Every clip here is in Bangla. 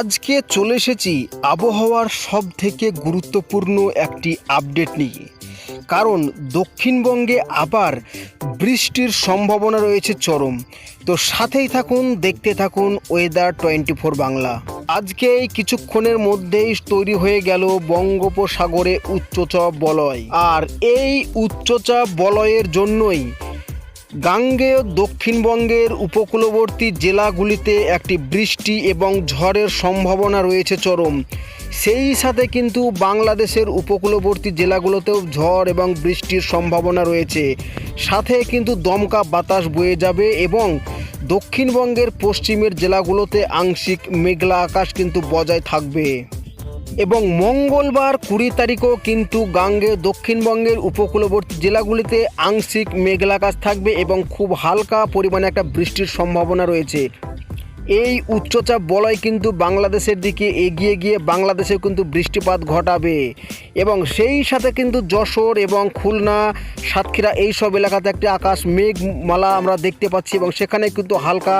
আজকে চলে এসেছি আবহাওয়ার সব থেকে গুরুত্বপূর্ণ একটি আপডেট নিয়ে। কারণ দক্ষিণবঙ্গে আবার বৃষ্টির সম্ভাবনা রয়েছে চরম। তো সাথেই থাকুন, দেখতে থাকুন ওয়েদার টোয়েন্টি ফোর বাংলা। আজকে কিছুক্ষণের মধ্যেই তৈরি হয়ে গেল বঙ্গোপসাগরে উচ্চচাপ বলয়। আর এই উচ্চচাপ বলয়ের জন্যই গাঙ্গেয় দক্ষিণবঙ্গের উপকূলবর্তী জেলাগুলিতে একটি বৃষ্টি এবং ঝড়ের সম্ভাবনা রয়েছে চরম। সেই সাথে কিন্তু বাংলাদেশের উপকূলবর্তী জেলাগুলোতেও ঝড় এবং বৃষ্টির সম্ভাবনা রয়েছে। সাথে কিন্তু দমকা বাতাস বয়ে যাবে এবং দক্ষিণবঙ্গের পশ্চিমের জেলাগুলোতে আংশিক মেঘলা আকাশ কিন্তু বজায় থাকবে। এবং মঙ্গলবার কুড়ি তারিখও কিন্তু গাঙ্গে দক্ষিণবঙ্গের উপকূলবর্তী জেলাগুলিতে আংশিক মেঘলাকাশ থাকবে এবং খুব হালকা পরিমাণে একটা বৃষ্টির সম্ভাবনা রয়েছে। এই উচ্চচাপ বলয় কিন্তু বাংলাদেশের দিকে এগিয়ে গিয়ে বাংলাদেশে কিন্তু বৃষ্টিপাত ঘটাবে এবং সেই সাথে কিন্তু যশোর এবং খুলনা, সাতক্ষীরা এই সব এলাকাতে একটি আকাশ মেঘমালা আমরা দেখতে পাচ্ছি এবং সেখানে কিন্তু হালকা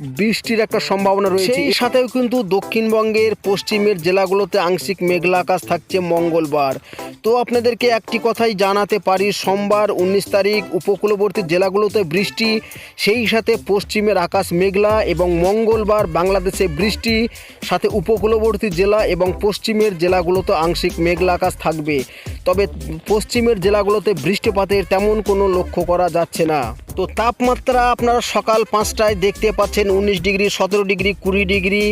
বৃষ্টির একটা সম্ভাবনা রয়েছে। সেই সাথেও কিন্তু দক্ষিণবঙ্গের পশ্চিমের জেলাগুলোতে আংশিক মেঘলা আকাশ থাকছে মঙ্গলবার। তো আপনাদেরকে একটি কথাই জানাতে পারি, সোমবার উনিশ তারিখ উপকূলবর্তী জেলাগুলোতে বৃষ্টি, সেই সাথে পশ্চিমের আকাশ মেঘলা এবং মঙ্গলবার বাংলাদেশে বৃষ্টি, সাথে উপকূলবর্তী জেলা এবং পশ্চিমের জেলাগুলোতে আংশিক মেঘলা আকাশ থাকবে। তবে পশ্চিমের জেলাগুলোতে বৃষ্টিপাতের তেমন কোনো লক্ষ্য করা যাচ্ছে না। তো তাপমাত্রা আপনারা সকাল পাঁচটায় দেখতে পাচ্ছেন উনিশ ডিগ্রি, সতেরো ডিগ্রি, কুড়ি ডিগ্রি,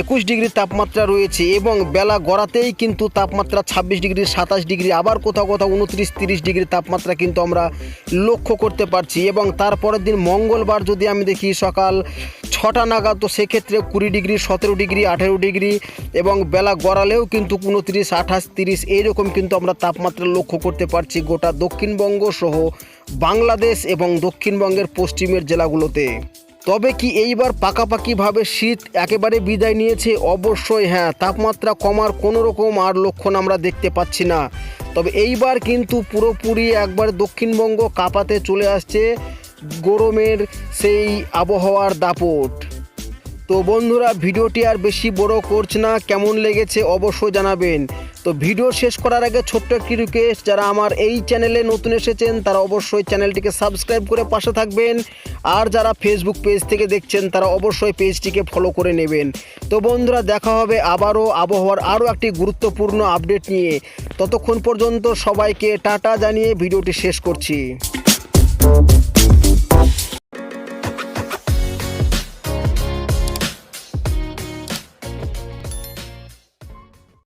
একুশ ডিগ্রি তাপমাত্রা রয়েছে এবং বেলা গড়াতেই কিন্তু তাপমাত্রা ছাব্বিশ ডিগ্রি, সাতাশ ডিগ্রি, আবার কোথাও কোথাও উনত্রিশ, তিরিশ ডিগ্রি তাপমাত্রা কিন্তু আমরা লক্ষ্য করতে পারছি এবং তারপরের দিন মঙ্গলবার যদি আমি দেখি সকাল ছটা নাগাদ তো সেক্ষেত্রে কুড়ি ডিগ্রি, সতেরো ডিগ্রি, আঠেরো ডিগ্রি এবং বেলা গড়ালেও কিন্তু উনত্রিশ, আঠাশ, তিরিশ এইরকম কিন্তু আমরা তাপমাত্রা লক্ষ্য করতে পারছি গোটা দক্ষিণবঙ্গ সহ বাংলাদেশ এবং দক্ষিণবঙ্গের পশ্চিমের জেলাগুলোতে। তবে কি এইবার পাকাপাকিভাবে শীত একেবারে বিদায় নিয়েছে? অবশ্যই হ্যাঁ তাপমাত্রা কমার কোনো রকম আর লক্ষণ আমরা দেখতে পাচ্ছি না। তবে এইবার কিন্তু পুরোপুরি একবার দক্ষিণবঙ্গ কাঁপাতে চলে আসছে। গরমের সেই আবহাওয়ার দাপট। তো বন্ধুরা, ভিডিওটি আর বেশি বড় করছে না, কেমন লেগেছে অবশ্যই জানাবেন। তো ভিডিও শেষ করার আগে ছোট্ট একটি রিকোয়েস্ট যারা আমার এই চ্যানেলে নতুন এসেছেন, তারা অবশ্যই চ্যানেলটিকে সাবস্ক্রাইব করে পাশে থাকবেন। আর যারা ফেসবুক পেজ থেকে দেখছেন, তারা অবশ্যই পেজটিকে ফলো করে নেবেন। তো বন্ধুরা, দেখা হবে আবারও আবহাওয়ার আরও একটি গুরুত্বপূর্ণ আপডেট নিয়ে। ততক্ষণ পর্যন্ত সবাইকে টাটা জানিয়ে ভিডিওটি শেষ করছি।